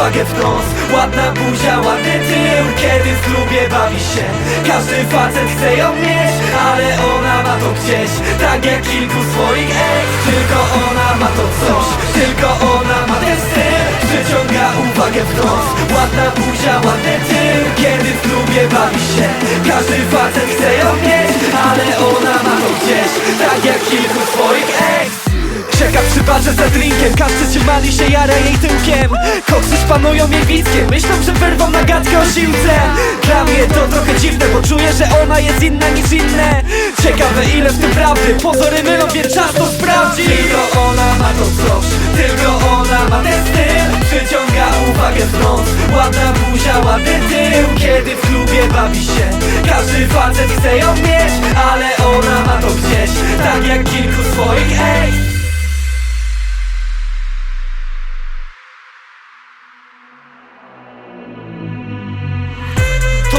uwagę w nos. Ładna buzia, ładny tył. Kiedy w klubie bawi się Każdy facet chce ją mieć Ale ona ma to gdzieś. Tak jak kilku swoich ex. Tylko ona ma to coś. Tylko ona ma ten styl. Przyciąga uwagę w nos. Ładna buzia, ładny tył. Kiedy w klubie bawi się Każdy facet chce ją mieć Ale ona ma to gdzieś. Tak jak kilku swoich ex Czeka przy barze za drinkiem. Każdy się mali się jara jej tyłkiem. Koksy szpanują jej wickiem Myślą, że wyrwą na gadkę o siłce Dla mnie to trochę dziwne Bo czuję, że ona jest inna niż inne. Ciekawe ile w tym prawdy. Pozory mylą, więc czas to sprawdzić. Tylko ona ma to coś Tylko ona ma ten styl. Przyciąga uwagę w noc. Ładna buzia, ładny tył. Kiedy w klubie bawi się Każdy facet chce ją mieć Ale ona ma to gdzieś. Tak jak kilku swoich ex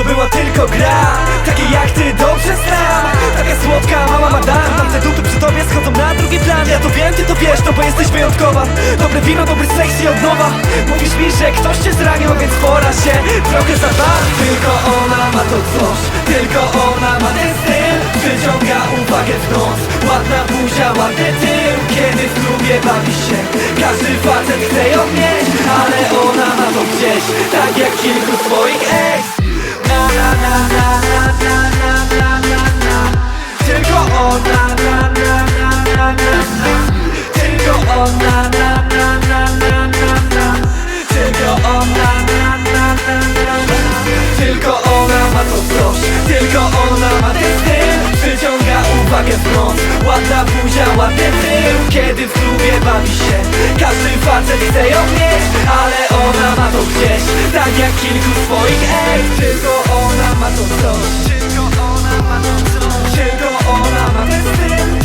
To była tylko gra. Takie jak ty dobrze znam. Taka słodka mała madame. Tamte dupy przy tobie schodzą na drugi plan. Ja to wiem, ty to wiesz, no bo jesteś wyjątkowa. Dobre wino, dobry seks i od nowa Mówisz mi, że ktoś cię zranił, więc pora się trochę zabawić. Tylko ona ma to coś. Tylko ona ma ten styl. Przyciąga uwagę w nos Ładna buzia, ładny tył. Kiedy w klubie bawi się Każdy facet chce ją mieć. Ale ona ma to gdzieś Tak jak kilku swoich ex Tylko ona Tylko ona ma to coś Tylko ona ma ten styl. Wyciąga uwagę w noc Ładna buzia, ładny tył. Kiedy w klubie bawi się Każdy facet chce ją mieć Ale ona ma to gdzieś. Tak jak kilku swoich Tylko ona ma to coś Tylko ona ma to coś Tylko ona ma ten styl.